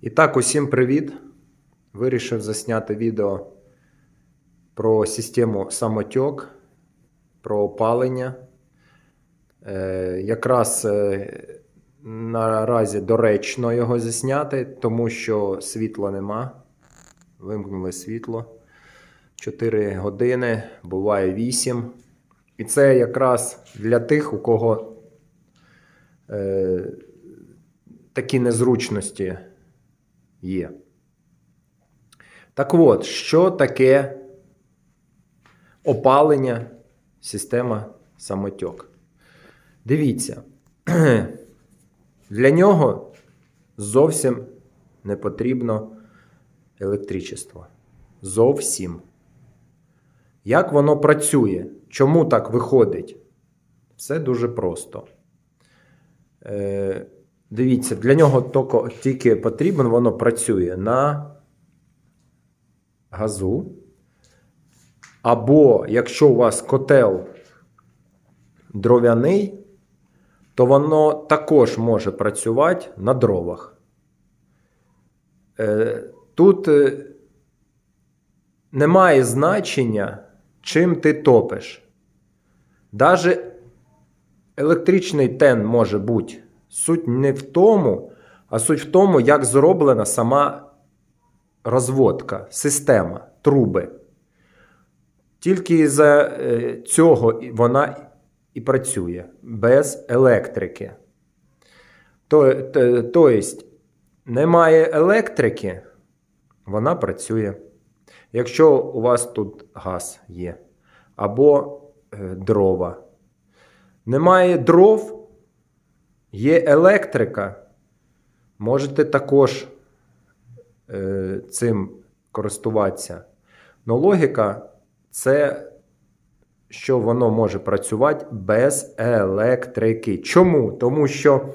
І так, усім привіт! Вирішив засняти відео про систему самотьок, про опалення. Е, якраз е, наразі доречно його засняти, тому що світла нема. Вимкнули світло. 4 години, буває 8. І це якраз для тих, у кого е, такі незручності є. Так от, що таке опалення система самотьок? Дивіться, для нього зовсім не потрібно електричество. Зовсім. Як воно працює? Чому так виходить? Все дуже просто. Е, дивіться, для нього тільки потрібно, воно працює на газу. Або якщо у вас котел дров'яний, то воно також може працювати на дровах. Е, Тут е, немає значення, чим ти топиш. Даже електричний тен може бути. Суть не в тому, а суть в тому, як зроблена сама розводка, система, труби. Тільки за цього вона і працює без електрики. То, то, то немає електрики, вона працює. Якщо у вас тут газ є, або е, дрова. Немає дров, є електрика. Можете також е, цим користуватися. Но логіка це, що воно може працювати без електрики. Чому? Тому що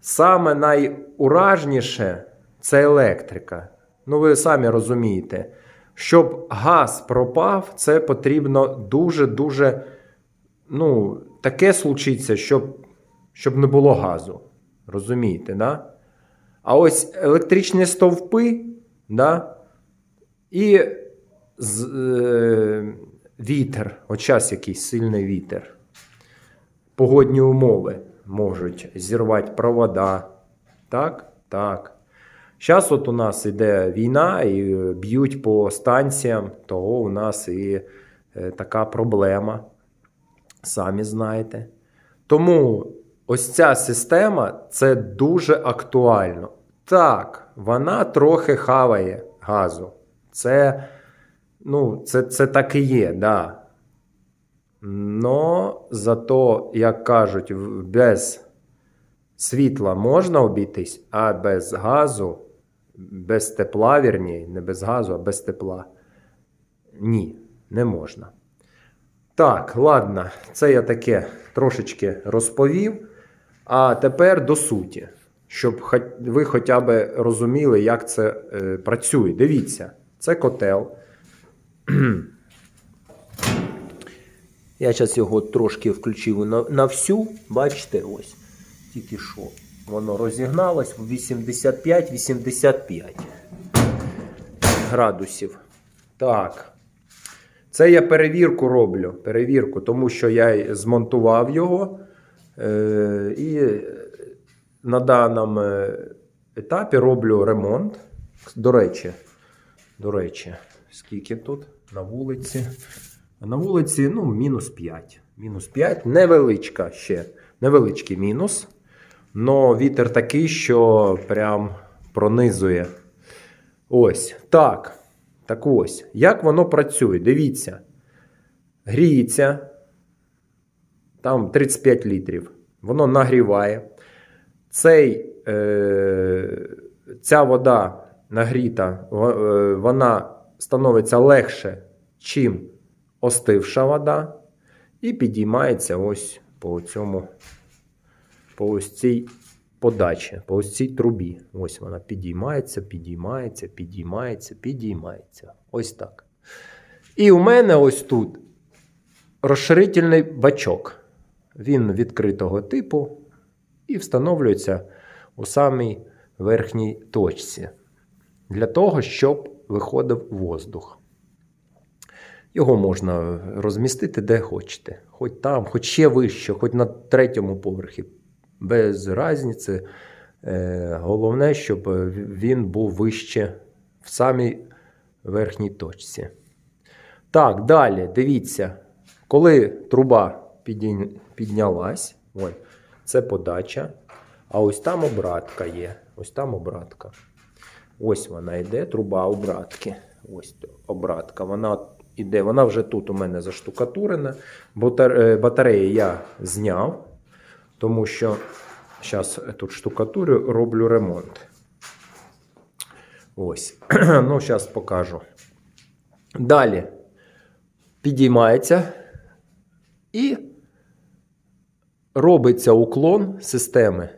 саме найуражніше це електрика. Ну, ви самі розумієте, щоб газ пропав, це потрібно дуже-дуже. Ну, таке случиться, щоб, щоб не було газу. Розумієте, да? А ось електричні стовпи, да? і з, е, вітер, от час якийсь сильний вітер. Погодні умови можуть зірвати провода. Так? Так. Зараз от у нас іде війна і б'ють по станціям, того у нас і е, така проблема. Самі знаєте. Тому ось ця система це дуже актуально. Так, вона трохи хаває газу. Це, ну, це, це так і є, да. Но зато, як кажуть, без світла можна обійтись, а без газу, без тепла, вірні, не без газу, а без тепла. Ні, не можна. Так, ладно, це я таке трошечки розповів. А тепер до суті, щоб ви хоча б розуміли, як це е, працює. Дивіться, це котел. Я зараз його трошки включив на, на всю. Бачите, ось. Тільки що. Воно розігналось в 85-85 градусів. Так. Це я перевірку роблю. Перевірку, тому що я змонтував його. Е, і на даному е, етапі роблю ремонт. До речі, до речі, скільки тут на вулиці? На вулиці ну, мінус 5. Мінус 5. Невеличка ще. Невеличкий мінус. Но вітер такий, що прям пронизує. Ось. Так. Так ось. Як воно працює? Дивіться. Гріється. Там 35 літрів. Воно нагріває. Цей, е, ця вода нагріта, е, вона становиться легше, чим остивша вода. І підіймається ось по цьому, по ось цій подачі, по ось цій трубі. Ось вона підіймається, підіймається, підіймається, підіймається. Ось так. І у мене ось тут розширительний бачок. Він відкритого типу і встановлюється у самій верхній точці. Для того, щоб виходив воздух. Його можна розмістити де хочете. Хоч там, хоч ще вище, хоч на третьому поверхі. Без різниці. Е, Головне, щоб він був вище в самій верхній точці. Так, далі, дивіться, коли труба піднялась, ой, це подача, а ось там обратка є. Ось там обратка. Ось вона йде, труба обратки. Ось обратка. Вона іде, вона вже тут у мене заштукатурена. Е, Батареї я зняв, тому що зараз тут штукатурю, роблю ремонт. Ось. ну, зараз покажу. Далі підіймається і робиться уклон системи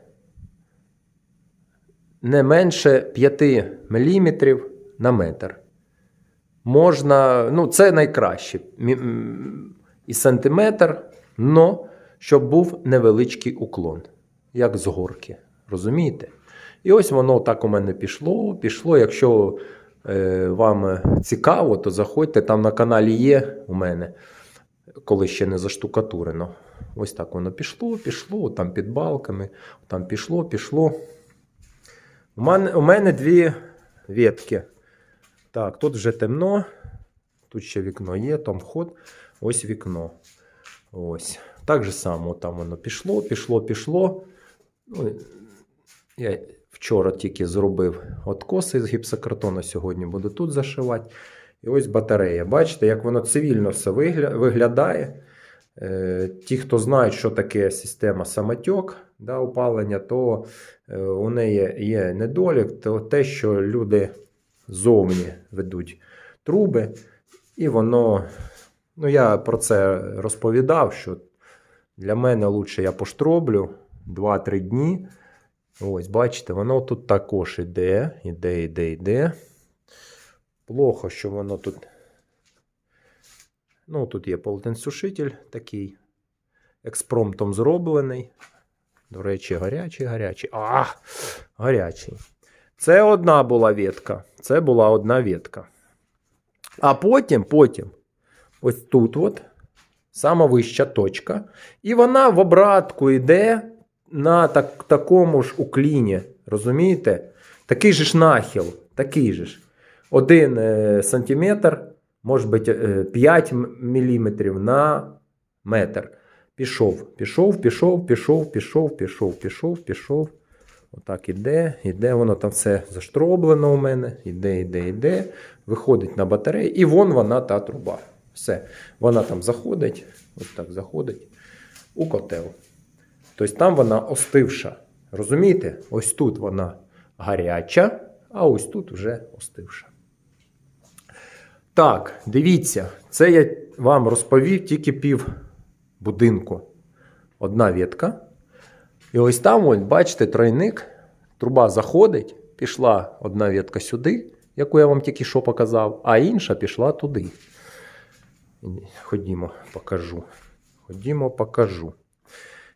не менше 5 мм на метр. Можна, ну, це найкраще. І сантиметр, но щоб був невеличкий уклон, як з горки. Розумієте? І ось воно так у мене пішло, пішло. Якщо е, вам цікаво, то заходьте. Там на каналі є у мене, коли ще не заштукатурено. Ось так воно пішло, пішло, там під балками, там пішло, пішло. У мене, у мене дві ветки. Так, тут вже темно. Тут ще вікно є, там вход. Ось вікно. Ось. Так же само там воно пішло, пішло, пішло. Ну, я вчора тільки зробив откоси з гіпсокартону, сьогодні буду тут зашивати. І ось батарея. Бачите, як воно цивільно все виглядає. Е, Ті, хто знають, що таке система самотьок да, опалення, то е, у неї є недолік, то те, що люди зовні ведуть труби, і воно. Ну, я про це розповідав, що для мене лучше я поштроблю 2-3 дні. Ось, бачите, воно тут також іде, іде, іде, іде. Плохо, що воно тут. Ну, тут є полотенцесушитель такий. Експромтом зроблений. До речі, гарячий, гарячий. А, гарячий. Це одна була ветка. Це була одна ветка. А потім, потім, ось тут от, сама вища точка. І вона в обратку йде на так, такому ж укліні. Розумієте? Такий же ж нахил. Такий же ж. Один е, сантиметр, може бути е, 5 мм на метр. Пішов, пішов, пішов, пішов, пішов, пішов, пішов, пішов. Отак іде, іде, воно там все заштроблено у мене. Іде, іде, іде. Виходить на батарею, і вон вона та труба. Все. Вона там заходить, ось так заходить у котел. Тобто там вона остивша. Розумієте? Ось тут вона гаряча, а ось тут вже остивша. Так, дивіться, це я вам розповів тільки пів будинку. Одна ветка. І ось там, ось, бачите, тройник, труба заходить, пішла одна ветка сюди, яку я вам тільки що показав, а інша пішла туди. Ходімо, покажу. Ходімо, покажу.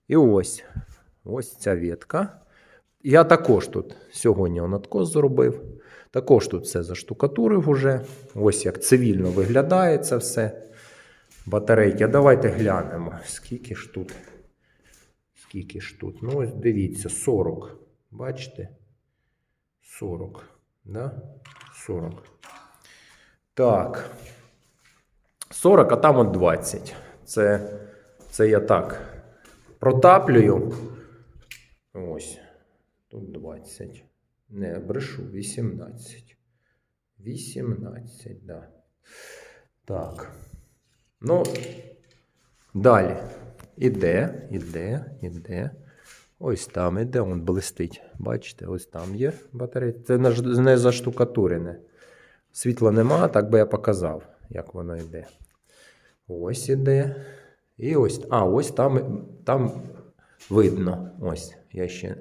І ось ось ця ветка. Я також тут сьогодні надкос зробив. Також тут все заштукатурив уже. Ось як цивільно виглядає це все. Батарейки. Давайте глянемо, скільки ж тут. Скільки ж тут? Ну, ось дивіться, 40. Бачите? 40. Да? 40. Так. 40, а там от 20. Це, це я так протаплюю. Ось. Тут 20. Не, брешу, 18. 18, да. Так. Ну, далі. Іде, іде, іде. Ось там іде, он блистить. Бачите, ось там є батарея. Це не заштукатурене. Світла нема, так би я показав, як воно йде. Ось іде. І ось. А, ось там, там видно. Ось, я ще.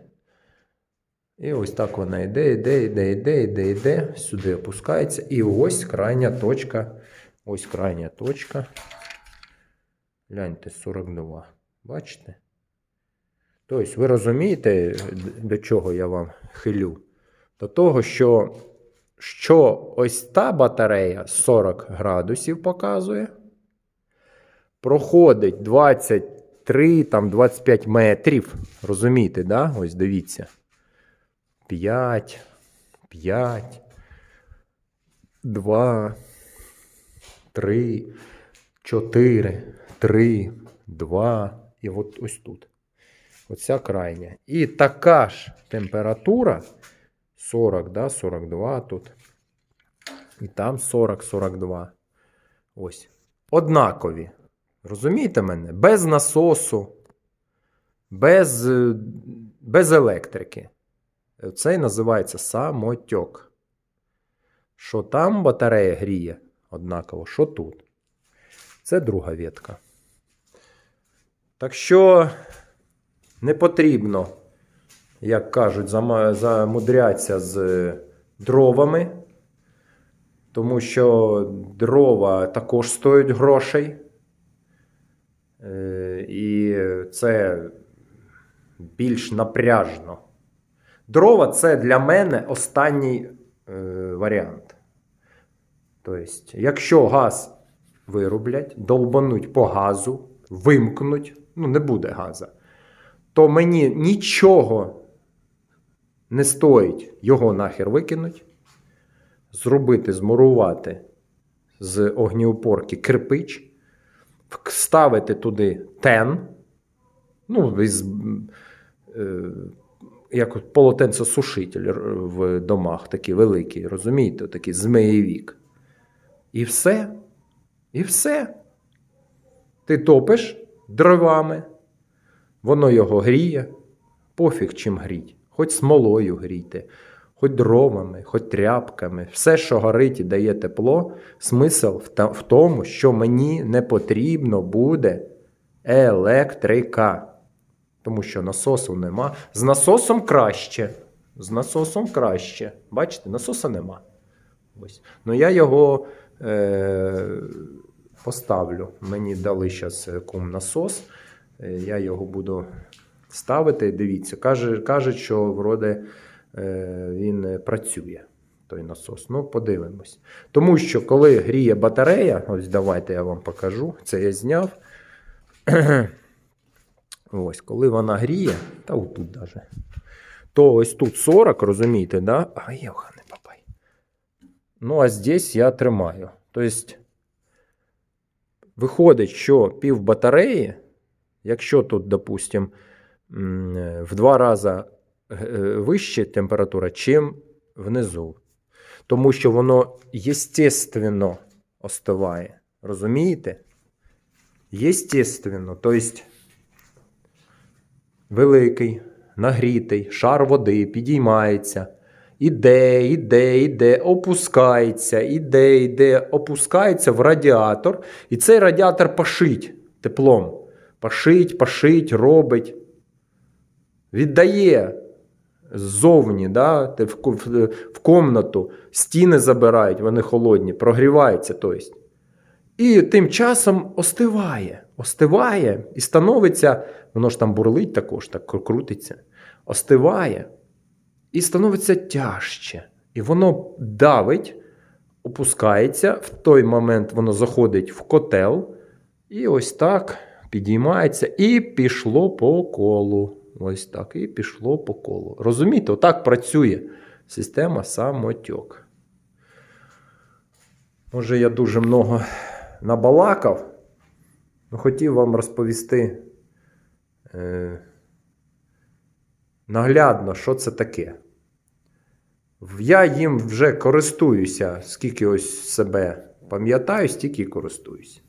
І ось так вона йде, йде, йде, йде, йде, йде. Сюди опускається. І ось крайня точка. Ось крайня точка. Гляньте, 42. Бачите? Тобто, ви розумієте, до чого я вам хилю? До того, що, що ось та батарея 40 градусів показує, проходить 23, там 25 метрів. Розумієте, да? Ось дивіться. 5, 5, 2, 3, 4, 3, 2. І от ось тут. Оця крайня. І така ж температура 40, да, 42 тут. І там 40, 42. Ось. Однакові. Розумієте мене? Без насосу, без, е, без електрики. Це і називається самотьок. Що там батарея гріє однаково, що тут. Це друга ветка. Так що не потрібно, як кажуть, замудрятися з дровами, тому що дрова також стоять грошей. Е, І це більш напряжно. Дрова це для мене останній е, варіант. Тобто, якщо газ вирублять, долбануть по газу, вимкнуть, ну не буде газу, то мені нічого не стоїть його нахер викинуть, зробити, змурувати з огнеупорки кирпич, вставити туди тен, ну, із, е, як от полотенцесушитель в домах, такий великий, розумієте, такий змеєвік. І все. І все. Ти топиш дровами, воно його гріє, пофіг чим гріть. Хоч смолою грійте, хоч дровами, хоч тряпками. Все, що горить і дає тепло, смисл в тому, що мені не потрібно буде електрика. Тому що насосу нема. З насосом краще. З насосом краще. Бачите, насоса нема. Ось. Ну я його е, поставлю. Мені дали зараз кум насос. Е, Я його буду ставити. Дивіться, каже, кажуть, що вроде е, він працює. Той насос. Ну, подивимось. Тому що коли гріє батарея, ось давайте я вам покажу. Це я зняв. Ось, коли вона гріє, та отут даже, то ось тут 40, розумієте, да? А йохане бабай. Ну, а здесь я тримаю. Тобто, виходить, що пів батареї, якщо тут, допустим, е, в два рази е, вища температура, чим внизу. Тому що воно естественно остиває. Розумієте? Естественно. Тобто, великий, нагрітий, шар води підіймається. Іде, іде, іде, опускається, іде, іде, опускається в радіатор. І цей радіатор пашить теплом. Пашить, пашить, робить. Віддає ззовні, да, в, в, комнату, стіни забирають, вони холодні, прогрівається. Тобто. І тим часом остиває, остиває і становиться, воно ж там бурлить також, так крутиться, остиває і становиться тяжче. І воно давить, опускається, в той момент воно заходить в котел, і ось так підіймається, і пішло по колу. Ось так, і пішло по колу. Розумієте, отак працює система самотьок. Може, я дуже много набалакав, але хотів вам розповісти наглядно, що це таке. Я їм вже користуюся, скільки ось себе пам'ятаю, стільки і користуюся.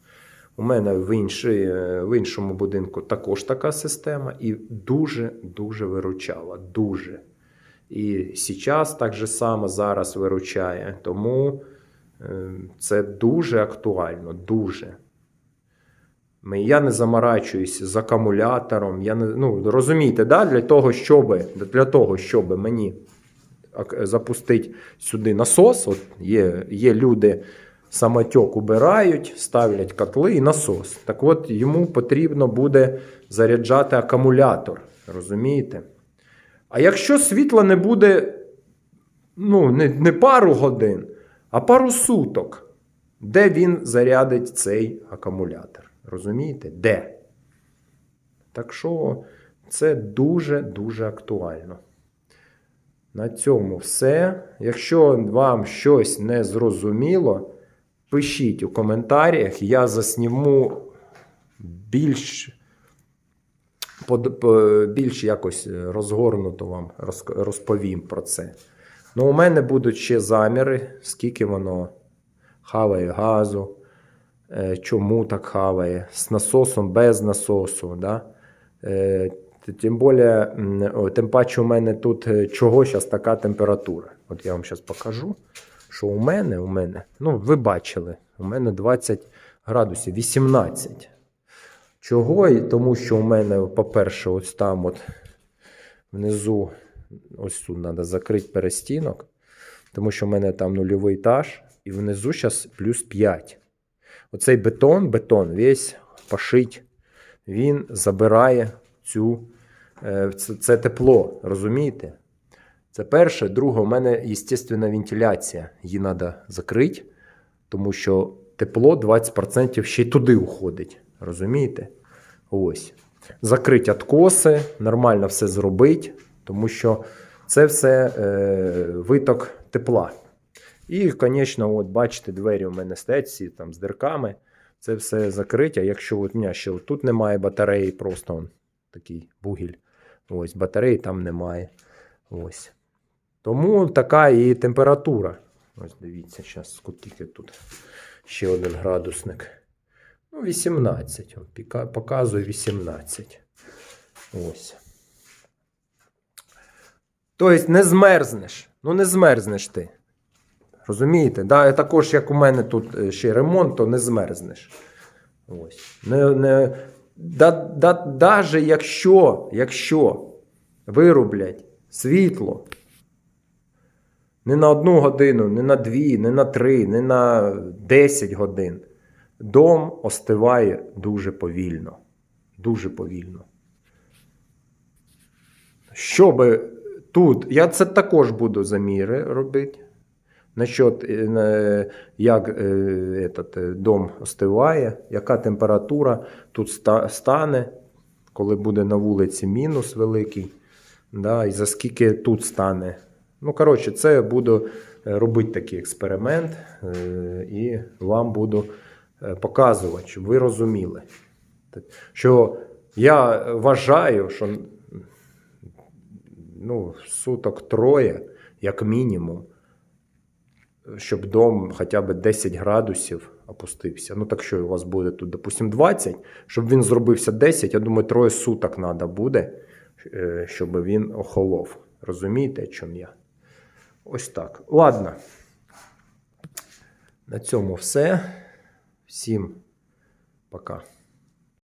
У мене в, іншій, е, в іншому будинку також така система і дуже-дуже виручала. Дуже. І зараз так же само зараз виручає. Тому е, це дуже актуально, дуже. Я не заморачуюсь з акумулятором. Я не, ну, розумієте, да? для того, щоб, для того, щоб мені запустити сюди насос, от є, є люди, самотьок убирають, ставлять котли і насос. Так от йому потрібно буде заряджати акумулятор. Розумієте? А якщо світла не буде ну, не, не пару годин, а пару суток, де він зарядить цей акумулятор. Розумієте? Де? Так що це дуже-дуже актуально. На цьому все. Якщо вам щось не зрозуміло, пишіть у коментарях, я засніму більш, більш якось розгорнуто вам розповім про це. Ну, у мене будуть ще заміри, скільки воно хаває газу, чому так хаває, з насосом, без насосу. Да? Е, Тим більше, тим паче у мене тут е, чого зараз така температура. От я вам зараз покажу, що у мене, у мене, ну ви бачили, у мене 20 градусів, 18. Чого? Тому що у мене, по-перше, ось там от внизу, ось тут треба закрити перестінок, тому що в мене там нульовий етаж, і внизу зараз плюс 5. Оцей бетон, бетон весь пошить, він забирає цю, це, це тепло, розумієте? Це перше. Друге, у мене естественна вентиляція. Її треба закрити, тому що тепло 20% ще й туди уходить. Розумієте? Ось. Закрити откоси, нормально все зробити, тому що це все е, виток тепла. І, звісно, от бачите, двері у мене всі там з дирками. Це все закриття. Якщо от, у мене ще тут немає батареї, просто он, такий бугіль. Ось, батареї там немає. Ось. Тому така і температура. Ось дивіться, зараз скільки тут ще один градусник. Ну, 18. Он піка- показує 18. Ось. Тобто не змерзнеш. Ну, не змерзнеш ти. Розумієте? Да, також, як у мене тут е, ще ремонт, то не змерзнеш. Ось. Не, не, да, да, даже якщо, якщо вирублять світло не на одну годину, не на дві, не на три, не на 10 годин, дом остиває дуже повільно. Дуже повільно. Щоб тут, я це також буду заміри робити. Насчет, е, е, як е, этот, дом остиває, яка температура тут стане, коли буде на вулиці мінус великий, да, і за скільки тут стане. Ну, коротше, це буду е, робити такий експеримент е, і вам буду е, показувати, щоб ви розуміли. Що я вважаю, що ну, суток троє, як мінімум, щоб дом хоча б 10 градусів опустився. Ну, так що у вас буде тут, допустимо, 20, щоб він зробився 10, я думаю, троє суток треба буде, е, щоб він охолов. Розумієте, о чому я? Ось так. Ладно. На цьому все. Всім пока.